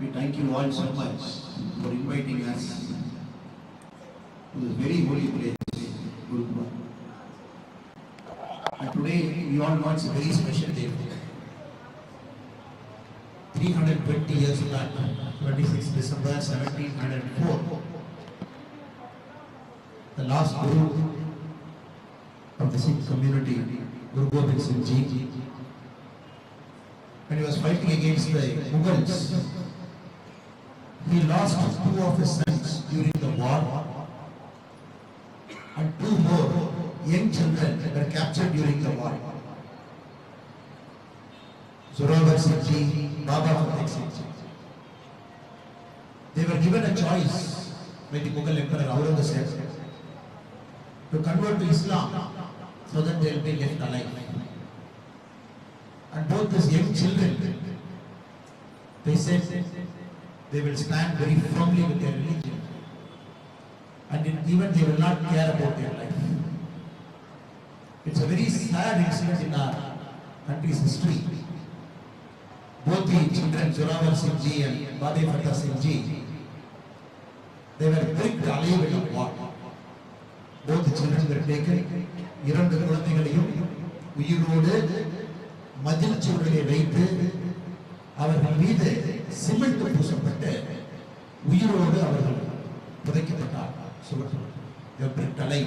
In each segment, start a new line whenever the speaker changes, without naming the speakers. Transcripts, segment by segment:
We thank you all so much for inviting us to this very holy place, Gurukula. And today, we all know it's a very special day. 320 years back, 26 December 1704, the last Guru of the Sikh community, Guru Gobind Singh Ji, when he was fighting against the Mughals, he lost two of his sons during the war and two more young children were captured during the war. Zorawar Singh Ji, Baba Fateh Singh Ji. They were given a choice by the Mughal Emperor Aurangzeb to convert to Islam so that they will be left alive. And both these young children, they said they will stand very firmly with their religion. And even they will not care about their life. It's a very sad incident in our country's history. Both the children, Zorawar Singh Ji and Babe Fatah Singh Ji, they were pricked alive in a war. Both the இரண்டு குழந்தைகளையும் உயிரோடு மதில் சுவரிலே வைத்து அவர்கள் மீது cement பூசப்பட்டு உயிரோடு அவர்கள் புதைக்கப்பட்டார். சுவர் தலை.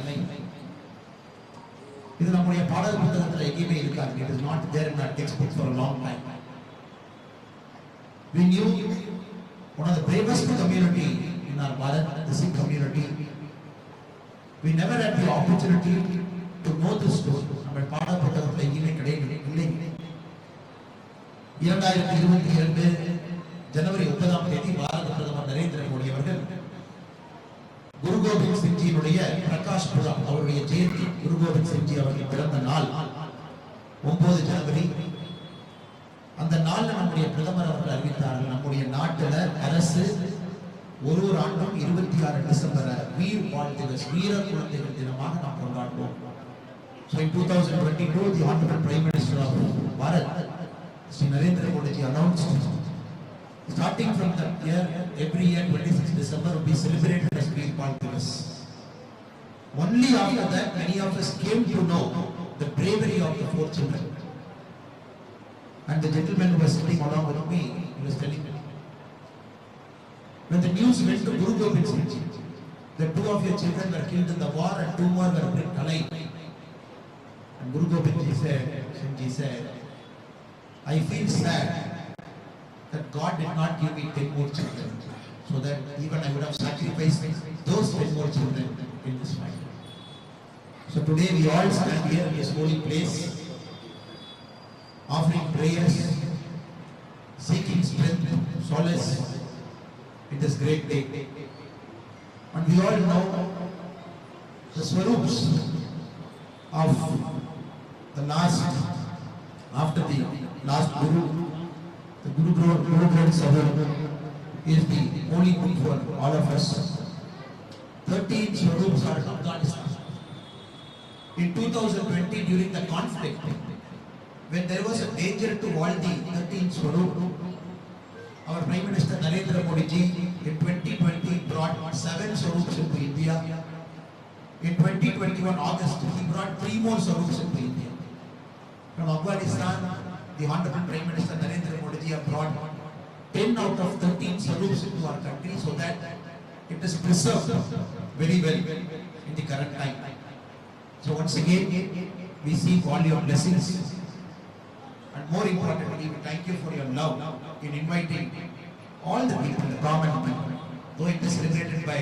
இது நம்முடைய பாடல் புத்தகத்தில் எங்கேயுமே இருக்காது it is not there in text book for long time we knew one of the bravest community We never had the opportunity to know this story. நம்ம பாட புத்தகத்தில் கிடையாது இல்லை. இரண்டாயிரத்தி இருபத்தி இரண்டு ஜனவரி முப்பதாம் தேதி பாரத பிரதமர் நரேந்திர மோடி அவர்கள் குரு கோபிந்த் சிங்ஜியினுடைய பிரகாஷ் புரம் அவருடைய ஜெயந்தி குரு கோபிந்த் சிங்ஜி அவர்கள் பிறந்த நாள் ஒன்பது ஜனவரி. அந்த நாள்ல நம்முடைய பிரதமர் அவர்கள் அறிவித்தார்கள் நம்முடைய நாட்டில் அரசு ஒரு ஒரு ஆண்டும் இருபத்தி ஆறு டிசம்பரை வாழ்த்துகள் வீர குழந்தைகள் தினமாக நாம் கொண்டாடுவோம் So in 2022, the Honorable Prime Minister of Bharat, Sri Narendra Modi ji announced, starting from that year, every year 26 December will be celebrated as Veer Bal Divas. Only after that, many of us came to know the bravery of the four children. And the gentleman who was sitting along with me, he was telling me, when the news went to Guru Gobind Singh of your children were killed in the war and two more were brought alive. And Guru Gobind Ji said, said, I feel sad that God did not give me ten more children, so that even I would have sacrificed those ten more children in this fight. So today we all stand here in this holy place, offering prayers, seeking strength, solace in this great day. And we all know the swarups of the last, after the last Guru, the Guru Granth Sahib is the holy book for all of us. Thirteen swarups are in Afghanistan. In 2020, during the conflict, when there was a danger to all the 13 Swarup, our Prime Minister Narendra Modi ji in 2020 brought seven Swarups into India. In 2021 August, he brought three more Swarups into India. From Afghanistan, the Honorable Prime Minister Narendra Modi ji have brought 10 out of 13 Swarups into our country so that it is preserved very well in the current time. So once again, we seek all your blessings. More importantly, we thank you for your love in inviting all the people, the common people. Though it is celebrated by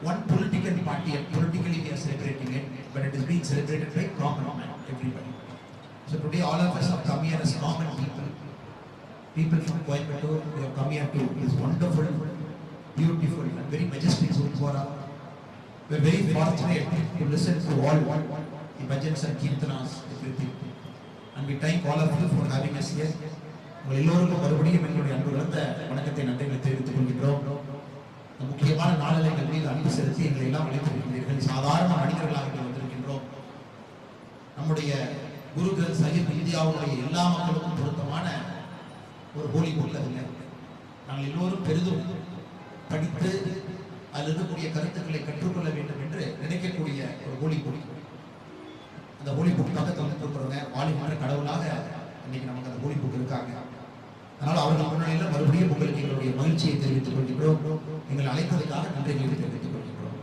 one political party and politically we are celebrating it, but it is being celebrated by common man, everybody. So today all of us have come here as common people. People from Coimbatore, they have come here to this wonderful, beautiful and very majestic Gurudwara. We are very fortunate to listen to all the bhajans and kirtanas, everything. And we thank all of you for having us here. உங்கள் எல்லோருக்கும் மறுபடியும் எங்களுடைய அன்பு கலந்த வணக்கத்தை நன்றிகளை தெரிவித்துக் கொள்கின்றோம். முக்கியமான நாளில் மீது அன்பு செலுத்தி எங்களை எல்லாம் அழைத்திருக்கிறீர்கள் சாதாரண மனிதர்களாக இங்கே வந்திருக்கின்றோம். நம்முடைய குரு கிரந்த் சாஹிப் இந்தியாவுடைய எல்லா மக்களுக்கும் பொருத்தமான ஒரு ஹோலி உள்ளதில்லை நாங்கள் எல்லோரும் பெரிதும் படித்து அதில் இருக்கக்கூடிய கருத்துக்களை கற்றுக்கொள்ள வேண்டும் என்று நினைக்கக்கூடிய ஒரு ஹோலி பொழி அந்த ஹோலி புக் பக்கத்தில் வந்து இருக்கிறவங்க வாலிபன்ற கடவுளாக இன்னைக்கு நமக்கு அந்த ஹோலி புக் இருக்காங்க. அதனால் அவர்கள் முன்னிலையில் மறுபடியும் உங்களுக்கு எங்களுடைய மகிழ்ச்சியை தெரிவித்துக் கொள்கிறோம். எங்கள் அழைப்பதற்காக நன்றிகளை தெரிவித்துக் கொள்கிறோம்.